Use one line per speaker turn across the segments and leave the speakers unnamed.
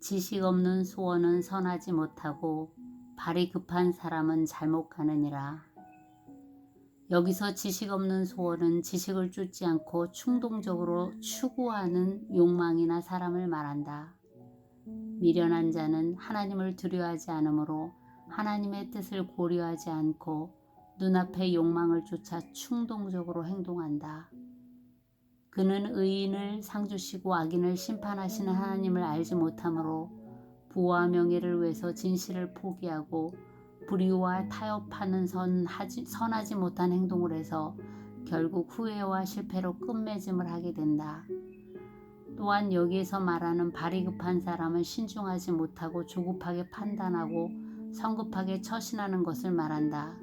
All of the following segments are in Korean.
지식 없는 소원은 선하지 못하고 발이 급한 사람은 잘못 가느니라. 여기서 지식 없는 소원은 지식을 쫓지 않고 충동적으로 추구하는 욕망이나 사람을 말한다. 미련한 자는 하나님을 두려워하지 않으므로 하나님의 뜻을 고려하지 않고 눈앞의 욕망을 쫓아 충동적으로 행동한다. 그는 의인을 상주시고 악인을 심판하시는 하나님을 알지 못하므로 부와 명예를 위해서 진실을 포기하고 불의와 타협하는 선하지, 선하지 못한 행동을 해서 결국 후회와 실패로 끝맺음을 하게 된다. 또한 여기에서 말하는 발이 급한 사람은 신중하지 못하고 조급하게 판단하고 성급하게 처신하는 것을 말한다.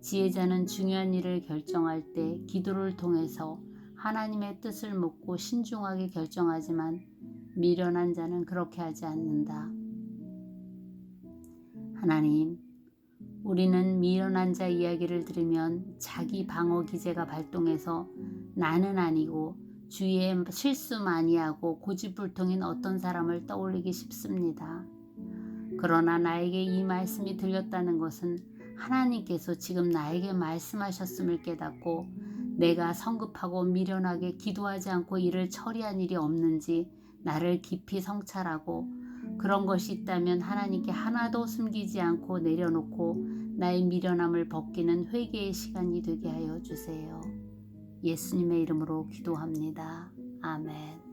지혜자는 중요한 일을 결정할 때 기도를 통해서 하나님의 뜻을 묻고 신중하게 결정하지만 미련한 자는 그렇게 하지 않는다. 하나님, 우리는 미련한 자 이야기를 들으면 자기 방어 기제가 발동해서 나는 아니고 주위에 실수 많이 하고 고집불통인 어떤 사람을 떠올리기 쉽습니다. 그러나 나에게 이 말씀이 들렸다는 것은 하나님께서 지금 나에게 말씀하셨음을 깨닫고 내가 성급하고 미련하게 기도하지 않고 일을 처리한 일이 없는지 나를 깊이 성찰하고 그런 것이 있다면 하나님께 하나도 숨기지 않고 내려놓고 나의 미련함을 벗기는 회개의 시간이 되게 하여 주세요. 예수님의 이름으로 기도합니다. 아멘.